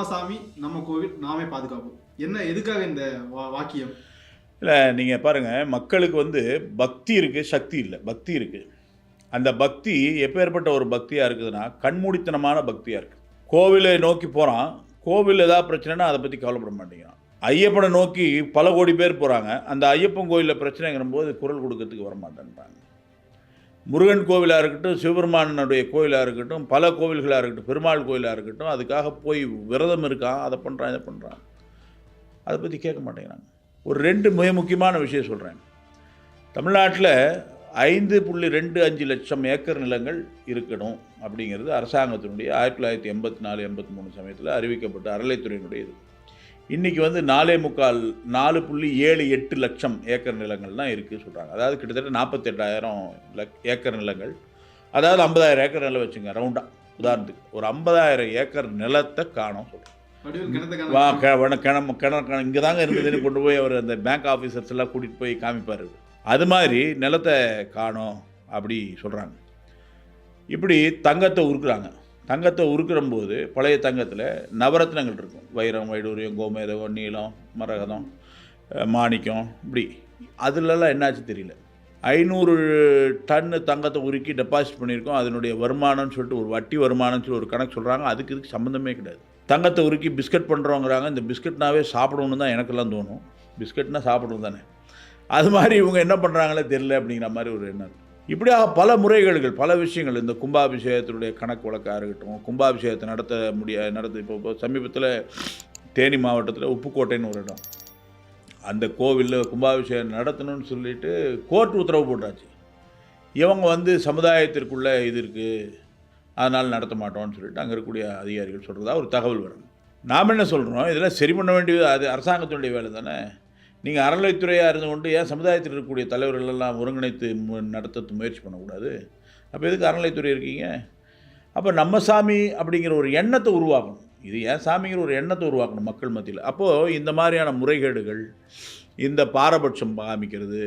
நம்ம சாமி நம்ம கோவில் நாமே பாதுகாப்போம். என்ன எதுக்காக இந்த வா- வாக்கியம்? இல்லை நீங்கள் பாருங்கள் மக்களுக்கு வந்து பக்தி இருக்குது சக்தி இல்லை. பக்தி இருக்குது அந்த பக்தி எப்பேற்பட்ட ஒரு பக்தியாக இருக்குதுன்னா கண்மூடித்தனமான பக்தியாக இருக்குது கோவிலை நோக்கி போகிறான் கோவில் ஏதாவது பிரச்சனைனா அதை பற்றி கவலைப்பட மாட்டேங்கிறான். ஐயப்பனை நோக்கி பல கோடி பேர் போகிறாங்க அந்த ஐயப்பன் கோயிலில் பிரச்சனைங்கிற போது குரல் கொடுக்கறதுக்கு வர மாட்டேன்றாங்க முருகன் கோவிலாக இருக்கட்டும் சிவபெருமானுடைய கோவிலாக இருக்கட்டும் பல கோவில்களாக இருக்கட்டும் பெருமாள் கோவிலாக இருக்கட்டும் அதுக்காக போய் விரதம் இருக்கான் அதை பண்ணுறான் இதை பண்ணுறான் அதை பற்றி கேட்க மாட்டேங்கிறாங்க. ஒரு ரெண்டு மிக முக்கியமான விஷயம் சொல்கிறேன் தமிழ்நாட்டில் ஐந்து புள்ளி ரெண்டு அஞ்சு லட்சம் ஏக்கர் நிலங்கள் இருக்கணும் அப்படிங்கிறது அரசாங்கத்தினுடைய ஆயிரத்தி தொள்ளாயிரத்தி எண்பத்தி நாலு எண்பத்தி மூணு சமயத்தில் அறிவிக்கப்பட்ட அறநிலைத்துறையினுடைய இது. இன்றைக்கி வந்து நாலே முக்கால் நாலு புள்ளி ஏழு எட்டு லட்சம் ஏக்கர் நிலங்கள் தான் இருக்குது சொல்கிறாங்க அதாவது கிட்டத்தட்ட நாற்பத்தெட்டாயிரம் லக் ஏக்கர் நிலங்கள். அதாவது ஐம்பதாயிரம் ஏக்கர் நிலம் வச்சுங்க ரவுண்டாக உதாரணத்துக்கு ஒரு ஐம்பதாயிரம் ஏக்கர் நிலத்தை காணோம் சொல்கிறேன் வா கிணம் கிணறு இங்கே தாங்க இருந்ததுன்னு கொண்டு போய் அவர் அந்த பேங்க் ஆஃபீஸர்ஸ் எல்லாம் கூட்டிகிட்டு போய் காமிப்பார். அது மாதிரி நிலத்தை காணோம் அப்படி சொல்கிறாங்க இப்படி தங்கத்தை உருக்குறாங்க. தங்கத்தை உருக்கிறம்போது பழைய தங்கத்தில் நவரத்னங்கள் இருக்கும். வைரம் வைடூரியம் கோமேதகம் நீளம் மரகதம் மாணிக்கம் இப்படி. அதிலெல்லாம் என்னாச்சு தெரியல. ஐநூறு டன்னு தங்கத்தை உருக்கி டெபாசிட் பண்ணியிருக்கோம். அதனுடைய வருமானம்னு சொல்லிட்டு ஒரு வட்டி வருமானம்னு சொல்லி ஒரு கணக்கு சொல்கிறாங்க அதுக்கு இதுக்கு சம்மந்தமே கிடையாது. தங்கத்தை உருக்கி பிஸ்கட் பண்ணுறோங்கிறாங்க இந்த பிஸ்கட்னாவே சாப்பிடணுன்னு தான் எனக்கெல்லாம் தோணும். பிஸ்கட்னால் சாப்பிடணும் தானே. அது மாதிரி இவங்க என்ன பண்ணுறாங்களே தெரில அப்படிங்கிற மாதிரி ஒரு எண்ணம். இப்படியாக பல முறைகேடுகள் பல விஷயங்கள். இந்த கும்பாபிஷேகத்தினுடைய கணக்கு வழக்காக இருக்கட்டும் கும்பாபிஷேகத்தை நடத்த முடிய நடத்த இப்போ இப்போ சமீபத்தில் தேனி மாவட்டத்தில் உப்புக்கோட்டைன்னு ஒரு இடம். அந்த கோவிலில் கும்பாபிஷேகம் நடத்தணும்னு சொல்லிட்டு கோர்ட் உத்தரவு போட்டாச்சு. இவங்க வந்து சமுதாயத்திற்குள்ளே இது இருக்குது அதனால் நடத்த மாட்டோம்னு சொல்லிட்டு அங்கே இருக்கக்கூடிய அதிகாரிகள் சொல்கிறதா ஒரு தகவல் வரும். நாம் என்ன சொல்கிறோம் இதெல்லாம் சரி பண்ண வேண்டியது அது அரசாங்கத்தினுடைய வேலை தானே? நீங்கள் அறநிலைத்துறையாக இருந்து கொண்டு ஏன் சமுதாயத்தில் இருக்கக்கூடிய தலைவர்கள் எல்லாம் ஒருங்கிணைத்து நடத்த முயற்சி பண்ணக்கூடாது? அப்போ எதுக்கு அறநிலைத்துறை இருக்கீங்க? அப்போ நம்ம சாமி அப்படிங்கிற ஒரு எண்ணத்தை உருவாக்கணும். இது ஏன் சாமிங்கிற ஒரு எண்ணத்தை உருவாக்கணும் மக்கள் மத்தியில்? அப்போது இந்த மாதிரியான முறைகேடுகள் இந்த பாரபட்சம் காமிக்கிறது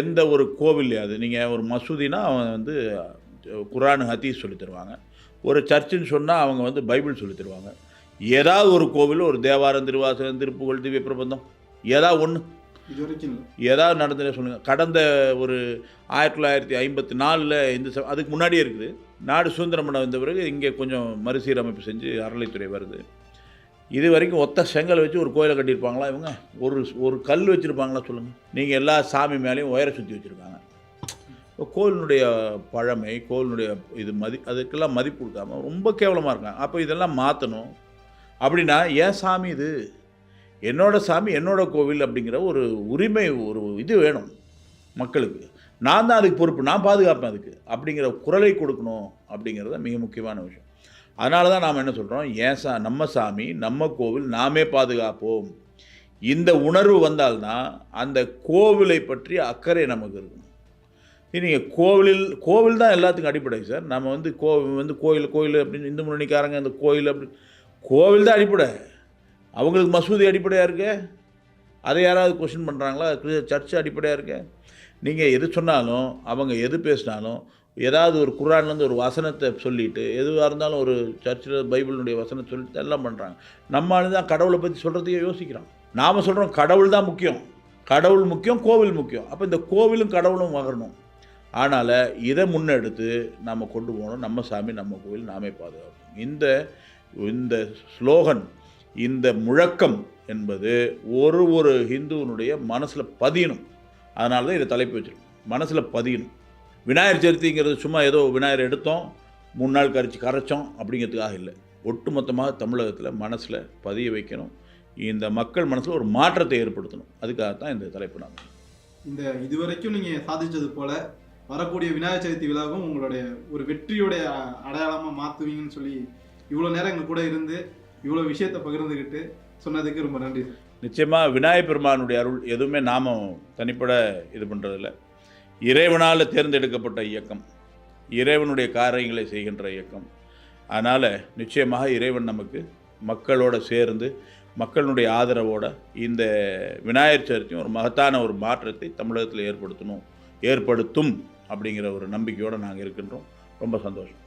எந்த ஒரு கோவில் அது? நீங்கள் ஒரு மசூதினா அவன் வந்து குரானு ஹதீஸ் சொல்லி தருவாங்க. ஒரு சர்ச்சுன்னு சொன்னால் அவங்க வந்து பைபிள் சொல்லி தருவாங்க. ஏதாவது ஒரு கோவில் ஒரு தேவாரம் திருவாசகம் திருப்புகழ் திவ்ய பிரபந்தம் ஏதாவது ஒன்று ஏதாவது நடந்ததே சொல்லுங்கள் கடந்த ஒரு ஆயிரத்தி தொள்ளாயிரத்தி ஐம்பத்தி நாலில் இந்த அதுக்கு முன்னாடியே இருக்குது. நாடு சுதந்திரம் பண்ண வந்த பிறகு இங்கே கொஞ்சம் மறுசீரமைப்பு செஞ்சு அறநிலைத்துறை வருது. இது வரைக்கும் ஒத்த செங்கல் வச்சு ஒரு கோயிலை கட்டியிருப்பாங்களா இவங்க? ஒரு ஒரு கல் வச்சுருப்பாங்களா சொல்லுங்கள் நீங்கள் எல்லா சாமி மேலேயும் உயர சுற்றி வச்சுருக்காங்க. இப்போ கோயிலினுடைய பழமை கோயிலினுடைய இது மதி அதுக்கெல்லாம் மதிப்பு கொடுக்காம ரொம்ப கேவலமாக இருக்காங்க. அப்போ இதெல்லாம் மாற்றணும் அப்படின்னா ஏன் சாமி இது? என்னோடய சாமி என்னோடய கோவில் அப்படிங்கிற ஒரு உரிமை ஒரு இது வேணும் மக்களுக்கு. நான் தான் அதுக்கு பொறுப்பு நான் பாதுகாப்பேன் அதுக்கு அப்படிங்கிற குரலை கொடுக்கணும் அப்படிங்கிறது மிக முக்கியமான விஷயம். அதனால தான் நாம் என்ன சொல்கிறோம் ஏன் சா நம்ம சாமி நம்ம கோவில் நாமே பாதுகாப்போம். இந்த உணர்வு வந்தால்தான் அந்த கோவிலை பற்றி அக்கறை நமக்கு இருக்கும். நீங்கள் கோவிலில் கோவில் தான் எல்லாத்துக்கும் அடிப்படை சார். நம்ம வந்து கோவில் வந்து கோயில் கோயில் அப்படின்னு இந்து முன்னணிக்காரங்க அந்த கோயில் அப்படி கோவில் தான் அடிப்படை. அவங்களுக்கு மசூதி அடிப்படையாக இருக்கு? அதை யாராவது கொஷின் பண்ணுறாங்களா சர்ச்சு அடிப்படையாக இருக்கு? நீங்கள் எது சொன்னாலும் அவங்க எது பேசினாலும் ஏதாவது ஒரு குரான்லேருந்து ஒரு வசனத்தை சொல்லிட்டு எதுவாக இருந்தாலும் ஒரு சர்ச்சில் பைபிளினுடைய வசனத்தை சொல்லிட்டு எல்லாம் பண்ணுறாங்க நம்ம தான் கடவுளை பற்றி சொல்கிறதையே யோசிக்கிறோம். நாம் சொல்கிறோம் கடவுள் தான் முக்கியம். கடவுள் முக்கியம் கோவில் முக்கியம். அப்போ இந்த கோவிலும் கடவுளும் வரணும் ஆனால் இதை முன்னெடுத்து நம்ம கொண்டு போகணும். நம்ம சாமி நம்ம கோவில் நாமே பாதுகாப்போம் இந்த இந்த ஸ்லோகன் இந்த முழக்கம் என்பது ஒரு ஒரு ஹிந்துவனுடைய மனசில் பதியணும். அதனால தான் இதை தலைப்பு வச்சிருக்கோம். மனசில் பதியணும். விநாயகர் சதுர்த்திங்கிறது சும்மா ஏதோ விநாயகர் எடுத்தோம் மூணு நாள் கரைச்சி கரைச்சோம் அப்படிங்கிறதுக்காக இல்லை. ஒட்டுமொத்தமாக தமிழகத்தில் மனசில் பதிய வைக்கணும். இந்த மக்கள் மனசில் ஒரு மாற்றத்தை ஏற்படுத்தணும். அதுக்காக தான் இந்த தலைப்பு நான் இந்த இதுவரைக்கும் நீங்கள் சாதித்தது போல் வரக்கூடிய விநாயகர் சதுர்த்தி விழாவும் உங்களுடைய ஒரு வெற்றியுடைய அடையாளமாக மாற்றுவீங்கன்னு சொல்லி இவ்வளோ நேரம் எங்கள் கூட இருந்து இவ்வளவு விஷயத்தை பகிர்ந்துக்கிட்டு சொன்னதுக்கு ரொம்ப நன்றி சார். நிச்சயமாக விநாயகப் பெருமானுடைய அருள் எதுவுமே நாம தனிப்பட இது பண்ணுறதில்ல இறைவனால் தேர்ந்தெடுக்கப்பட்ட இயக்கம் இறைவனுடைய காரியங்களை செய்கின்ற இயக்கம். அதனால் நிச்சயமாக இறைவன் நமக்கு மக்களோட சேர்ந்து மக்களுடைய ஆதரவோட இந்த விநாயகர் சதுர்த்தியும் ஒரு மகத்தான ஒரு மாற்றத்தை தமிழகத்தில் ஏற்படுத்தணும் ஏற்படுத்தும் அப்படிங்கிற ஒரு நம்பிக்கையோடு நாங்கள் இருக்கின்றோம். ரொம்ப சந்தோஷம்.